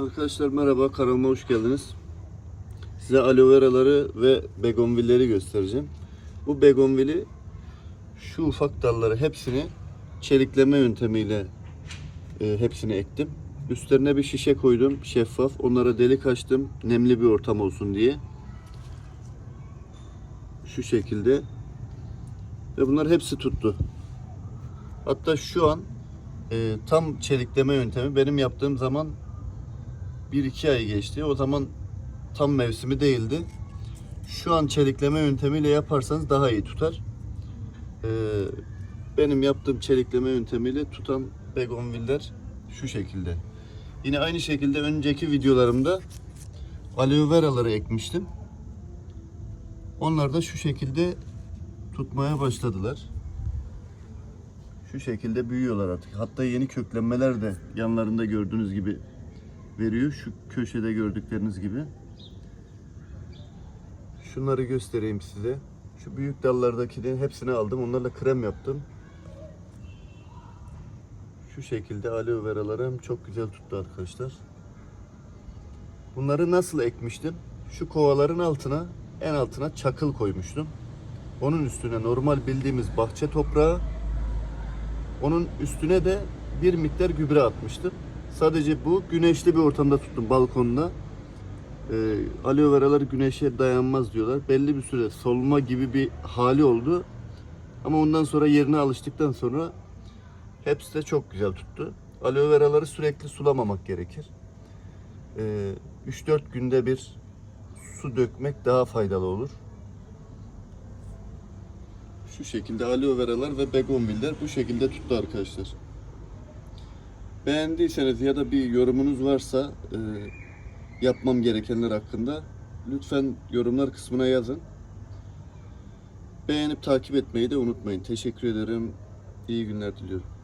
Arkadaşlar merhaba kanalıma hoş geldiniz. Size aloe veraları ve begonvilleri göstereceğim. Bu begonvili şu ufak dalları hepsini çelikleme yöntemiyle e, hepsini ektim. Üstlerine bir şişe koydum şeffaf. Onlara delik açtım nemli bir ortam olsun diye. Şu şekilde. Ve bunlar hepsi tuttu. Hatta şu an e, tam çelikleme yöntemi benim yaptığım zaman 1-2 ay geçti. O zaman tam mevsimi değildi. Şu an çelikleme yöntemiyle yaparsanız daha iyi tutar. Ee, benim yaptığım çelikleme yöntemiyle tutan begonviller şu şekilde. Yine aynı şekilde önceki videolarımda aloe veraları ekmiştim. Onlar da şu şekilde tutmaya başladılar. Şu şekilde büyüyorlar artık. Hatta yeni köklenmeler de yanlarında gördüğünüz gibi veriyor. Şu köşede gördükleriniz gibi. Şunları göstereyim size. Şu büyük dallardakini hepsini aldım. Onlarla krem yaptım. Şu şekilde aloe veralarım çok güzel tuttu arkadaşlar. Bunları nasıl ekmiştim? Şu kovaların altına, en altına çakıl koymuştum. Onun üstüne normal bildiğimiz bahçe toprağı, onun üstüne de bir miktar gübre atmıştım. Sadece bu güneşli bir ortamda tuttum balkonda. Ee, aloe veralar güneşe dayanmaz diyorlar. Belli bir süre solma gibi bir hali oldu. Ama ondan sonra yerine alıştıktan sonra hepsi de çok güzel tuttu. Aloe veraları sürekli sulamamak gerekir. Ee, 3-4 günde bir su dökmek daha faydalı olur. Şu şekilde aloe veralar ve begonviller bu şekilde tuttu arkadaşlar. Beğendiyseniz ya da bir yorumunuz varsa e, yapmam gerekenler hakkında lütfen yorumlar kısmına yazın. Beğenip takip etmeyi de unutmayın. Teşekkür ederim. İyi günler diliyorum.